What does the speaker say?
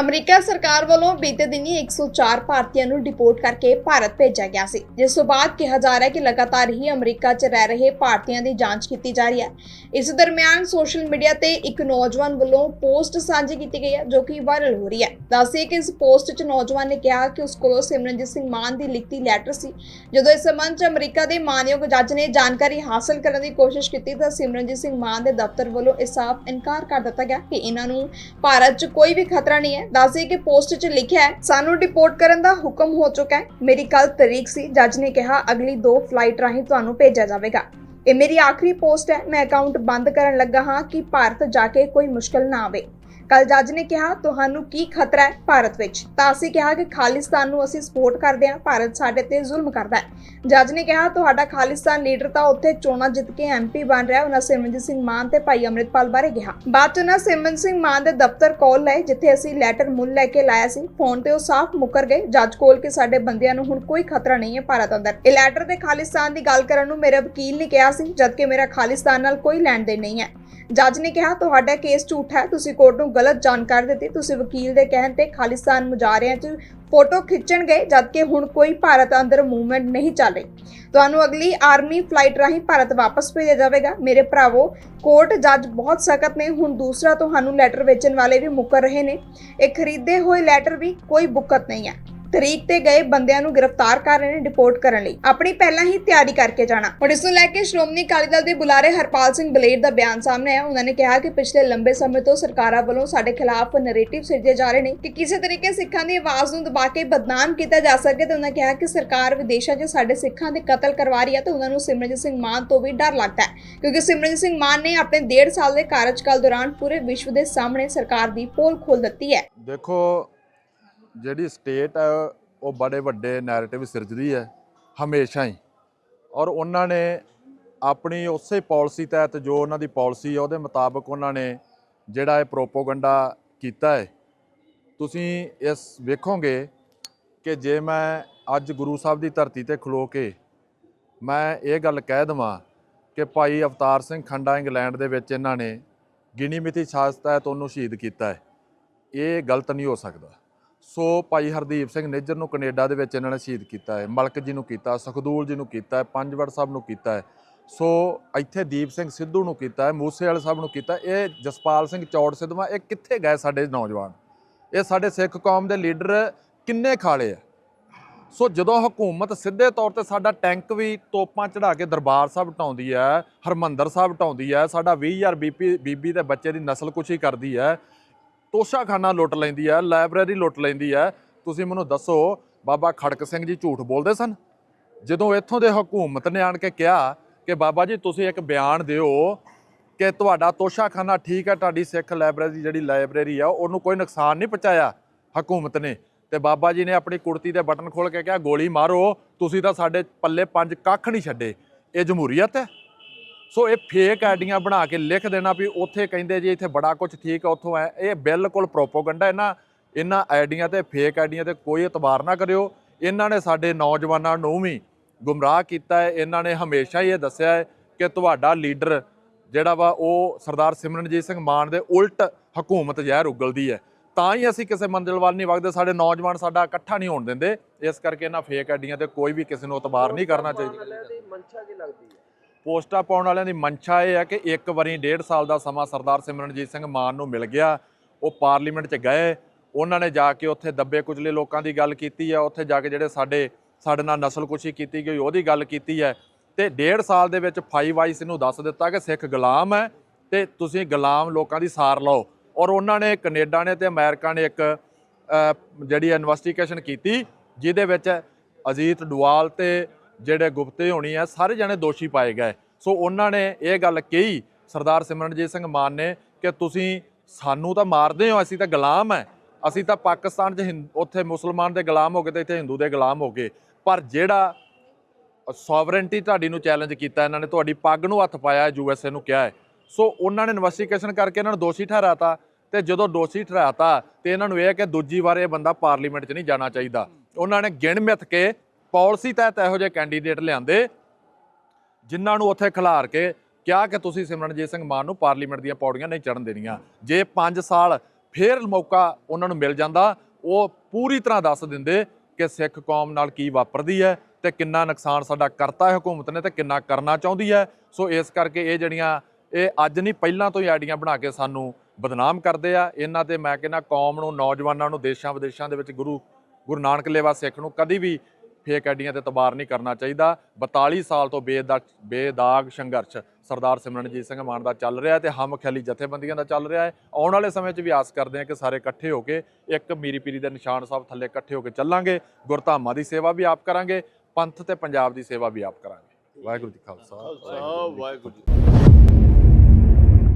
America ਸਰਕਾਰ ਵੱਲੋਂ ਬੀਤੇ ਦਿਨੀ 104 ਭਾਰਤੀਆਂ ਨੂੰ ਡਿਪੋਰਟ ਕਰਕੇ ਭਾਰਤ ਭੇਜਿਆ ਗਿਆ ਸੀ। ਜਿਸ ਤੋਂ ਬਾਅਦ ਕਿਹਾ ਜਾ ਰਿਹਾ ਹੈ ਕਿ ਲਗਾਤਾਰ ਹੀ ਅਮਰੀਕਾ 'ਚ ਰਹਿ ਰਹੇ ਭਾਰਤੀਆਂ ਦੀ ਜਾਂਚ ਕੀਤੀ ਜਾ ਰਹੀ ਹੈ। ਇਸ ਦਰਮਿਆਨ ਸੋਸ਼ਲ ਮੀਡੀਆ ਤੇ ਇੱਕ ਨੌਜਵਾਨ ਵੱਲੋਂ ਪੋਸਟ ਸਾਂਝੀ ਕੀਤੀ ਗਈ ਹੈ, ਜੋ ਕਿ ਵਾਇਰਲ ਹੋ ਰਹੀ ਹੈ। ਦੱਸਿਏ ਕਿ ਇਸ ਪੋਸਟ 'ਚ ਨੌਜਵਾਨ ਨੇ ਕਿਹਾ ਕਿ ਉਸ ਕੋਲੋਂ ਸਿਮਰਨਜੀਤ ਸਿੰਘ ਮਾਨ ਦੀ ਲਿਖਤੀ ਲੈਟਰ ਸੀ। ਜਦੋਂ ਇਸ ਸੰਬੰਧ 'ਚ ਅਮਰੀਕਾ ਦੇ ਮਾਨਯੋਗ ਜੱਜ ਨੇ ਜਾਣਕਾਰੀ ਹਾਸਲ ਕਰਨ ਦੀ ਕੋਸ਼ਿਸ਼ ਕੀਤੀ ਤਾਂ ਸਿਮਰਨਜੀਤ ਸਿੰਘ ਮਾਨ ਦੇ ਦਫ਼ਤਰ ਵੱਲੋਂ ਇਸ ਸਾਫ਼ ਇਨਕਾਰ ਕਰ ਦਿੱਤਾ ਗਿਆ ਕਿ ਇਹਨਾਂ ਨੂੰ ਭਾਰਤ 'ਚ ਕੋਈ ਵੀ ਖਤਰਾ ਨਹੀਂ ਹੈ। ਦੱਸਦੇ ਕਿ ਪੋਸਟ 'ਚ ਲਿਖਿਆ ਹੈ, ਸਾਨੂੰ ਡਿਪੋਰਟ ਕਰਨ ਦਾ ਹੁਕਮ ਹੋ ਚੁੱਕਾ ਹੈ। ਮੇਰੀ ਕੱਲ ਤਰੀਕ ਸੀ। ਜੱਜ ਨੇ ਕਿਹਾ, ਅਗਲੀ ਦੋ ਫਲਾਈਟ ਰਾਹੀਂ ਤੁਹਾਨੂੰ ਭੇਜਿਆ ਜਾਵੇਗਾ। ਇਹ ਮੇਰੀ ਆਖਰੀ ਪੋਸਟ ਹੈ। ਮੈਂ ਅਕਾਊਂਟ ਬੰਦ ਕਰਨ ਲੱਗਾ ਹਾਂ ਕਿ ਭਾਰਤ ਜਾ ਕੇ ਕੋਈ ਮੁਸ਼ਕਲ ਨਾ ਆਵੇ। ਕੱਲ ਜੱਜ ਨੇ ਕਿਹਾ, ਤੁਹਾਨੂੰ ਕੀ ਖਤਰਾ ਹੈ ਭਾਰਤ ਵਿੱਚ? ਤਾਂ ਅਸੀਂ ਕਿਹਾ ਕਿ ਖਾਲਿਸਤਾਨ ਨੂੰ ਅਸੀਂ ਸਪੋਰਟ ਕਰਦੇ ਹਾਂ, ਭਾਰਤ ਸਾਡੇ ਤੇ ਜ਼ੁਲਮ ਕਰਦਾ ਹੈ। ਜੱਜ ਨੇ ਕਿਹਾ, ਤੁਹਾਡਾ ਖਾਲਿਸਤਾਨ ਲੀਡਰ ਤਾਂ ਉੱਥੇ ਚੋਣਾਂ ਜਿੱਤ ਕੇ ਐਮਪੀ ਬਣ ਰਿਹਾ ਉਹਨਾਂ ਸਿਮਰਨਜੀਤ ਸਿੰਘ ਮਾਨ ਤੇ ਭਾਈ ਅੰਮ੍ਰਿਤਪਾਲ ਬਾਰੇ ਕਿਹਾ। ਬਾਅਦ ਚ ਉਹਨਾਂ ਸਿਮਰਨ ਸਿੰਘ ਮਾਨ ਦੇ ਦਫ਼ਤਰ ਕਾਲ ਲਏ, ਜਿੱਥੇ ਅਸੀਂ ਲੈਟਰ ਮੁੱਲ ਲੈ ਕੇ ਲਾਇਆ ਸੀ। ਫੋਨ ਤੇ ਉਹ ਸਾਫ਼ ਮੁਕਰ ਗਏ। ਜੱਜ ਕੋਲ ਕਿ ਸਾਡੇ ਬੰਦਿਆਂ ਨੂੰ ਹੁਣ ਕੋਈ ਖਤਰਾ ਨਹੀਂ ਹੈ ਭਾਰਤ ਅੰਦਰ। ਇਹ ਲੈਟਰ ਤੇ ਖਾਲਿਸਤਾਨ ਦੀ ਗੱਲ ਕਰਨ ਨੂੰ ਮੇਰੇ ਵਕੀਲ ਨੇ ਕਿਹਾ ਸੀ, ਜਦਕਿ ਮੇਰਾ ਖਾਲਿਸਤਾਨ ਨਾਲ ਕੋਈ ਲੈਣ ਦੇਣ ਨਹੀਂ ਹੈ। ਜੱਜ ਨੇ ਕਿਹਾ, ਤੁਹਾਡਾ ਕੇਸ ਝੂਠਾ ਹੈ, ਤੁਸੀਂ ਕੋਰਟ ਨੂੰ ਗਲਤ ਜਾਣਕਾਰੀ ਦਿੱਤੀ, ਤੁਸੀਂ ਵਕੀਲ ਦੇ ਕਹਿਣ ਤੇ ਖਾਲਿਸਤਾਨ ਮੁਜਾਰਿਆਂ 'ਚ ਫੋਟੋ ਖਿੱਚਣ ਗਏ, ਜਦਕਿ ਹੁਣ ਕੋਈ ਭਾਰਤ ਅੰਦਰ ਮੂਵਮੈਂਟ ਨਹੀਂ ਚੱਲ ਰਹੀ। ਤੁਹਾਨੂੰ ਅਗਲੀ ਆਰਮੀ ਫਲਾਈਟ ਰਾਹੀਂ ਭਾਰਤ ਵਾਪਸ ਭੇਜਿਆ ਜਾਵੇਗਾ। ਮੇਰੇ ਭਰਾਵੋ, ਕੋਰਟ ਜੱਜ ਬਹੁਤ ਸਖਤ ਨੇ, ਹੁਣ ਦੂਸਰਾ ਤੁਹਾਨੂੰ ਲੈਟਰ ਵੇਚਣ ਵਾਲੇ ਵੀ ਮੁੱਕਰ ਰਹੇ ਨੇ। ਇਹ ਖਰੀਦੇ ਹੋਏ ਲੈਟਰ ਵੀ ਕੋਈ ਬੁੱਕਤ ਨਹੀਂ ਹੈ। ਤਰੀਕ ਤੇ ਗਏ ਬੰਦਿਆਂ ਨੂੰ ਗ੍ਰਿਫਤਾਰ ਕਰ ਰਹੇ ਨੇ ਡਿਪੋਰਟ ਕਰਨ ਲਈ। ਆਪਣੀ ਪਹਿਲਾਂ ਹੀ ਤਿਆਰੀ ਕਰਕੇ ਜਾਣਾ। ਹੁਣ ਇਸ ਨੂੰ ਲੈ ਕੇ ਸ਼੍ਰੋਮਣੀ ਅਕਾਲੀ ਦਲ ਦੇ ਬੁਲਾਰੇ ਹਰਪਾਲ ਸਿੰਘ ਬਲੇਡ ਦਾ ਬਿਆਨ ਸਾਹਮਣੇ ਆਇਆ। ਉਹਨਾਂ ਨੇ ਕਿਹਾ ਕਿ ਪਿਛਲੇ ਲੰਬੇ ਸਮੇਂ ਤੋਂ ਸਰਕਾਰਾਂ ਵੱਲੋਂ ਸਾਡੇ ਖਿਲਾਫ ਨੈਰੇਟਿਵ ਸਿਰਜੇ ਜਾ ਰਹੇ ਨੇ ਕਿ ਕਿਸੇ ਤਰੀਕੇ ਸਿੱਖਾਂ ਦੀ ਆਵਾਜ਼ ਨੂੰ ਦਬਾ ਕੇ ਬਦਨਾਮ ਕੀਤਾ ਜਾ ਸਕੇ ਤੇ ਉਹਨਾਂ ਕਿਹਾ ਕਿ ਸਰਕਾਰ ਵਿਦੇਸ਼ਾਂ 'ਚ ਸਾਡੇ ਸਿੱਖਾਂ ਦੇ ਕਤਲ ਕਰਵਾ ਰਹੀ ਹੈ ਤੇ ਉਹਨਾਂ ਨੂੰ ਸਿਮਰਨਜੀਤ ਸਿੰਘ ਮਾਨ ਤੋਂ ਵੀ ਡਰ ਲੱਗਦਾ ਹੈ। ਕਿਉਂਕਿ ਸਿਮਰਨਜੀਤ ਸਿੰਘ ਮਾਨ ਨੇ ਆਪਣੇ ਡੇਢ ਸਾਲ ਦੇ ਕਾਰਜਕਾਲ ਦੌਰਾਨ ਪੂਰੇ ਵਿਸ਼ਵ ਦੇ ਸਾਹਮਣੇ ਸਰਕਾਰ ਦੀ ਪੋਲ ਖੋਲ ਦਿੱਤੀ ਹੈ। ਦੇਖੋ ਜਿਹੜੀ ਸਟੇਟ ਹੈ ਉਹ ਬੜੇ ਵੱਡੇ ਨੈਰੇਟਿਵ ਸਿਰਜਦੀ ਹੈ, ਹਮੇਸ਼ਾ ਹੀ। ਔਰ ਉਹਨਾਂ ਨੇ ਆਪਣੀ ਉਸੇ ਪਾਲਿਸੀ ਤਹਿਤ ਜੋ ਉਹਨਾਂ ਦੀ ਪਾਲਿਸੀ ਹੈ ਉਹਦੇ ਮੁਤਾਬਕ ਉਹਨਾਂ ਨੇ ਜਿਹੜਾ ਇਹ ਪ੍ਰੋਪੋਗੰਡਾ ਕੀਤਾ ਹੈ। ਤੁਸੀਂ ਇਸ ਵੇਖੋਗੇ ਕਿ ਜੇ ਮੈਂ ਅੱਜ ਗੁਰੂ ਸਾਹਿਬ ਦੀ ਧਰਤੀ ਤੇ ਖਲੋ ਕੇ ਮੈਂ ਇਹ ਗੱਲ ਕਹਿ ਦਵਾਂ ਕਿ ਭਾਈ ਅਵਤਾਰ ਸਿੰਘ ਖੰਡਾ ਇੰਗਲੈਂਡ ਦੇ ਵਿੱਚ ਇਹਨਾਂ ਨੇ ਗਿਣੀ ਮਿਤੀ ਸਾਜ਼ ਤਹਿਤ ਉਹਨੂੰ ਸ਼ਹੀਦ ਕੀਤਾ ਹੈ। ਇਹ ਗਲਤ ਨਹੀਂ ਹੋ ਸਕਦਾ। ਸੋ ਭਾਈ ਹਰਦੀਪ ਸਿੰਘ ਨਿੱਜਰ ਨੂੰ ਕੈਨੇਡਾ ਦੇ ਵਿੱਚ ਇਹਨਾਂ ਨੇ ਸ਼ਹੀਦ ਕੀਤਾ ਹੈ। ਮਲਕ ਜੀ ਨੂੰ ਕੀਤਾ ਸੁਖਦੂਲ ਜੀ ਨੂੰ ਕੀਤਾ ਹੈ, ਪੰਜਵੜ ਸਾਹਿਬ ਨੂੰ ਕੀਤਾ ਹੈ। ਸੋ ਇੱਥੇ ਦੀਪ ਸਿੰਘ ਸਿੱਧੂ ਨੂੰ ਕੀਤਾ ਹੈ ਮੂਸੇ ਵਾਲੇ ਸਾਹਿਬ ਨੂੰ ਕੀਤਾ ਇਹ ਜਸਪਾਲ ਸਿੰਘ ਚੌੜ ਸਿੱਧਵਾਂ ਇਹ ਕਿੱਥੇ ਗਏ ਸਾਡੇ ਨੌਜਵਾਨ? ਇਹ ਸਾਡੇ ਸਿੱਖ ਕੌਮ ਦੇ ਲੀਡਰ ਕਿੰਨੇ ਖਾਲੇ ਆ? ਸੋ ਜਦੋਂ ਹਕੂਮਤ ਸਿੱਧੇ ਤੌਰ ਤੇ ਸਾਡਾ ਟੈਂਕ ਵੀ ਤੋਪਾਂ ਚੜਾ ਕੇ ਦਰਬਾਰ ਸਾਹਿਬ ਢਾਉਂਦੀ ਹੈ, ਹਰਮੰਦਰ ਸਾਹਿਬ ਢਾਉਂਦੀ ਹੈ, ਸਾਡਾ 20000 ਬੀਬੀ ਬੀਬੀ ਦੇ ਬੱਚੇ ਦੀ ਨਸਲਕੁਸ਼ੀ ਕਰਦੀ ਹੈ ਤੋਸ਼ਾਖਾਨਾ ਲੁੱਟ ਲੈਂਦੀ ਹੈ ਲਾਇਬ੍ਰੇਰੀ ਲੁੱਟ ਲੈਂਦੀ ਹੈ ਤੁਸੀਂ ਮੈਨੂੰ ਦੱਸੋ, ਬਾਬਾ ਖੜਕ ਸਿੰਘ ਜੀ ਝੂਠ ਬੋਲਦੇ ਸਨ? ਜਦੋਂ ਇੱਥੋਂ ਦੇ ਹਕੂਮਤ ਨੇ ਆਣ ਕੇ ਕਿਹਾ ਕਿ ਬਾਬਾ ਜੀ, ਤੁਸੀਂ ਇੱਕ ਬਿਆਨ ਦਿਓ ਕਿ ਤੁਹਾਡਾ ਤੋਸ਼ਾਖਾਨਾ ਠੀਕ ਹੈ ਤੁਹਾਡੀ ਸਿੱਖ ਲਾਇਬ੍ਰੇਰੀ ਜਿਹੜੀ ਲਾਇਬ੍ਰੇਰੀ ਆ, ਉਹਨੂੰ ਕੋਈ ਨੁਕਸਾਨ ਨਹੀਂ ਪਹੁੰਚਾਇਆ ਹਕੂਮਤ ਨੇ। ਤੇ ਬਾਬਾ ਜੀ ਨੇ ਆਪਣੀ ਕੁੜਤੀ ਦੇ ਬਟਨ ਖੋਲ ਕੇ ਕਿਹਾ, ਗੋਲੀ ਮਾਰੋ, ਤੁਸੀਂ ਤਾਂ ਸਾਡੇ ਪੱਲੇ ਪੰਜ ਕੱਖ ਨਹੀਂ ਛੱਡੇ। ਇਹ ਜਮਹੂਰੀਅਤ ਹੈ? ਸੋ ਇਹ ਫੇਕ ਆਈਡੀਆਂ ਬਣਾ ਕੇ ਲਿਖ ਦੇਣਾ ਵੀ ਉੱਥੇ ਕਹਿੰਦੇ ਜੀ ਇੱਥੇ ਬੜਾ ਕੁਝ ਠੀਕ ਹੈ ਉੱਥੋਂ ਹੈ ਇਹ ਬਿਲਕੁਲ ਪ੍ਰੋਪੋਗੰਡਾ ਇਹਨਾਂ ਇਹਨਾਂ ਆਈਡੀਆਂ ਤੇ ਫੇਕ ਆਈਡੀਆਂ ਤੇ ਕੋਈ ਇਤਬਾਰ ਨਾ ਕਰਿਓ। ਇਹਨਾਂ ਨੇ ਸਾਡੇ ਨੌਜਵਾਨਾਂ ਨੂੰ ਵੀ ਗੁੰਮਰਾਹ ਕੀਤਾ ਹੈ, ਇਹਨਾਂ ਨੇ ਹਮੇਸ਼ਾ ਹੀ ਇਹ ਦੱਸਿਆ ਹੈ ਕਿ ਤੁਹਾਡਾ ਲੀਡਰ ਜਿਹੜਾ ਵਾ ਉਹ ਸਰਦਾਰ ਸਿਮਰਨਜੀਤ ਸਿੰਘ ਮਾਨ ਦੇ ਉਲਟ ਹਕੂਮਤ ਜ਼ਹਿਰ ਉਗਲਦੀ ਹੈ। ਤਾਂ ਹੀ ਅਸੀਂ ਕਿਸੇ ਮੰਜ਼ਿਲ ਵੱਲ ਨਹੀਂ ਵਗਦੇ, ਸਾਡੇ ਨੌਜਵਾਨ ਸਾਡਾ ਇਕੱਠਾ ਨਹੀਂ ਹੋਣ ਦਿੰਦੇ। ਇਸ ਕਰਕੇ ਇਹਨਾਂ ਫੇਕ ਆਈਡੀਆਂ ਤੇ ਕੋਈ ਵੀ ਕਿਸੇ ਨੂੰ ਇਤਬਾਰ ਨਹੀਂ ਕਰਨਾ ਚਾਹੀਦਾ। ਮਨਸ਼ਾ ਕੀ ਲੱਗਦੀ ਹੈ। ਪੋਸਟਾਂ ਪਾਉਣ ਵਾਲਿਆਂ ਦੀ ਮਨਸ਼ਾ ਇਹ ਹੈ ਕਿ ਇੱਕ ਵਾਰੀ ਡੇਢ ਸਾਲ ਦਾ ਸਮਾਂ ਸਰਦਾਰ ਸਿਮਰਨਜੀਤ ਸਿੰਘ ਮਾਨ ਨੂੰ ਮਿਲ ਗਿਆ, ਉਹ ਪਾਰਲੀਮੈਂਟ 'ਚ ਗਏ, ਉਹਨਾਂ ਨੇ ਜਾ ਕੇ ਉੱਥੇ ਦੱਬੇ ਕੁਚਲੇ ਲੋਕਾਂ ਦੀ ਗੱਲ ਕੀਤੀ ਹੈ, ਉੱਥੇ ਜਾ ਕੇ ਜਿਹੜੇ ਸਾਡੇ ਸਾਡੇ ਨਾਲ ਨਸਲਕੁਸ਼ੀ ਕੀਤੀ ਗਈ, ਉਹਦੀ ਗੱਲ ਕੀਤੀ ਹੈ। ਤੇ ਡੇਢ ਸਾਲ ਦੇ ਵਿੱਚ ਫਾਈਵ ਵਾਈਸ ਨੂੰ ਦੱਸ ਦਿੱਤਾ ਕਿ ਸਿੱਖ ਗੁਲਾਮ ਹੈ ਤੇ ਤੁਸੀਂ ਗੁਲਾਮ ਲੋਕਾਂ ਦੀ ਸਾਰ ਲਓ। ਔਰ ਉਹਨਾਂ ਨੇ ਕੈਨੇਡਾ ਨੇ ਤੇ ਅਮਰੀਕਾ ਨੇ ਇੱਕ ਜਿਹੜੀ ਇਨਵੈਸਟੀਗੇਸ਼ਨ ਕੀਤੀ, ਜਿਹਦੇ ਵਿੱਚ ਅਜੀਤ ਡੁਆਲ ਤੇ ਜਿਹੜੇ ਗੁਪਤੇ ਹੋਣੀ ਆ, ਸਾਰੇ ਜਣੇ ਦੋਸ਼ੀ ਪਾਏ ਗਏ। ਸੋ ਉਹਨਾਂ ਨੇ ਇਹ ਗੱਲ ਕਹੀ, ਸਰਦਾਰ ਸਿਮਰਨਜੀਤ ਸਿੰਘ ਮਾਨ ਨੇ ਕਿ ਤੁਸੀਂ ਸਾਨੂੰ ਤਾਂ ਮਾਰਦੇ ਹੋ, ਅਸੀਂ ਤਾਂ ਗੁਲਾਮ ਹੈ ਅਸੀਂ ਤਾਂ ਪਾਕਿਸਤਾਨ 'ਚ ਹਿੰਦ- ਉੱਥੇ ਮੁਸਲਮਾਨ ਦੇ ਗੁਲਾਮ ਹੋ ਗਏ ਤੇ ਇੱਥੇ ਹਿੰਦੂ ਦੇ ਗੁਲਾਮ ਹੋ ਗਏ। ਪਰ ਜਿਹੜਾ ਸੋਵਰੈਂਟੀ ਤੁਹਾਡੀ ਨੂੰ ਚੈਲੰਜ ਕੀਤਾ, ਇਹਨਾਂ ਨੇ ਤੁਹਾਡੀ ਪੱਗ ਨੂੰ ਹੱਥ ਪਾਇਆ, ਯੂ ਐਸ ਏ ਨੂੰ ਕਿਹਾ ਹੈ। ਸੋ ਉਹਨਾਂ ਨੇ ਇਨਵੈਸਟੀਗੇਸ਼ਨ ਕਰਕੇ ਇਹਨਾਂ ਨੂੰ ਦੋਸ਼ੀ ਠਹਿਰਾਤਾ ਤੇ ਜਦੋਂ ਦੋਸ਼ੀ ਠਹਿਰਾਤਾ ਤੇ ਇਹਨਾਂ ਨੂੰ ਇਹ ਹੈ ਕਿ ਦੂਜੀ ਵਾਰ ਇਹ ਬੰਦਾ ਪਾਰਲੀਮੈਂਟ 'ਚ ਨਹੀਂ ਜਾਣਾ ਚਾਹੀਦਾ। ਉਹਨਾਂ ਨੇ ਗਿਣ ਮਿੱਥ ਕੇ ਪਾਲਿਸੀ ਤਹਿਤ ਇਹੋ ਜਿਹੇ ਕੈਂਡੀਡੇਟ ਲਿਆਂਦੇ, ਜਿਨ੍ਹਾਂ ਨੂੰ ਉੱਥੇ ਖਿਲਾਰ ਕੇ ਕਿਹਾ ਕਿ ਤੁਸੀਂ ਸਿਮਰਨਜੀਤ ਸਿੰਘ ਮਾਨ ਨੂੰ ਪਾਰਲੀਮੈਂਟ ਦੀਆਂ ਪੌੜੀਆਂ ਨਹੀਂ ਚੜਨ ਦੇਣੀਆਂ। ਜੇ 5 ਸਾਲ ਫੇਰ ਮੌਕਾ ਉਹਨਾਂ ਨੂੰ ਮਿਲ ਜਾਂਦਾ, ਉਹ ਪੂਰੀ ਤਰ੍ਹਾਂ ਦੱਸ ਦਿੰਦੇ ਕਿ ਸਿੱਖ ਕੌਮ ਨਾਲ ਕੀ ਵਾਪਰਦੀ ਹੈ ਤੇ ਕਿੰਨਾ ਨੁਕਸਾਨ ਸਾਡਾ ਕਰਤਾ ਹੈ ਹਕੂਮਤ ਨੇ ਤੇ ਕਿੰਨਾ ਕਰਨਾ ਚਾਹੁੰਦੀ ਹੈ। ਸੋ ਇਸ ਕਰਕੇ ਇਹ ਜਿਹੜੀਆਂ, ਇਹ ਅੱਜ ਨਹੀਂ, ਪਹਿਲਾਂ ਤੋਂ ਹੀ ਆਈਡੀਆਂ ਬਣਾ ਕੇ ਸਾਨੂੰ ਬਦਨਾਮ ਕਰਦੇ ਆ। ਇਹਨਾਂ ਤੇ ਮੈਂ ਕਹਿੰਦਾ ਕੌਮ ਨੂੰ, ਨੌਜਵਾਨਾਂ ਨੂੰ ਦੇਸ਼ਾਂ ਵਿਦੇਸ਼ਾਂ ਦੇ ਵਿੱਚ ਗੁਰੂ ਗੁਰੂ ਨਾਨਕ ਲੇਵਾ ਸਿੱਖ ਨੂੰ ਕਦੀ ਵੀ ਫੇਕ ਆਈਡੀਆਂ ਤੇ ਤਬਾਰ ਨਹੀਂ ਕਰਨਾ ਚਾਹੀਦਾ। 42 ਸਾਲ ਤੋਂ ਬੇਦਾਗ ਬੇਦਾਗ ਸੰਘਰਸ਼। ਸਰਦਾਰ ਸਿਮਰਨਜੀਤ ਸਿੰਘ ਮਾਨ ਦਾ ਚੱਲ ਰਿਹਾ ਹੈ ਤੇ ਹਮ ਖਿਆਲੀ ਜਥੇਬੰਦੀਆਂ ਦਾ ਚੱਲ ਰਿਹਾ ਹੈ। ਆਉਣ ਵਾਲੇ ਸਮੇਂ 'ਚ ਵੀ ਆਸ ਕਰਦੇ ਹਾਂ ਕਿ ਸਾਰੇ ਇਕੱਠੇ ਹੋ ਕੇ ਇੱਕ ਮੀਰੀ ਪੀਰੀ ਦੇ ਨਿਸ਼ਾਨ ਸਾਹਿਬ ਥੱਲੇ ਇਕੱਠੇ ਹੋ ਕੇ ਚੱਲਾਂਗੇ। ਗੁਰਧਾਮਾਂ ਦੀ ਸੇਵਾ ਵੀ ਆਪ ਕਰਾਂਗੇ। ਪੰਥ ਤੇ ਪੰਜਾਬ ਦੀ ਸੇਵਾ ਵੀ ਆਪ ਕਰਾਂਗੇ। ਵਾਹਿਗੁਰੂ ਜੀ ਖਾਲਸਾ। ਵਾਹਿਗੁਰੂ ਜੀ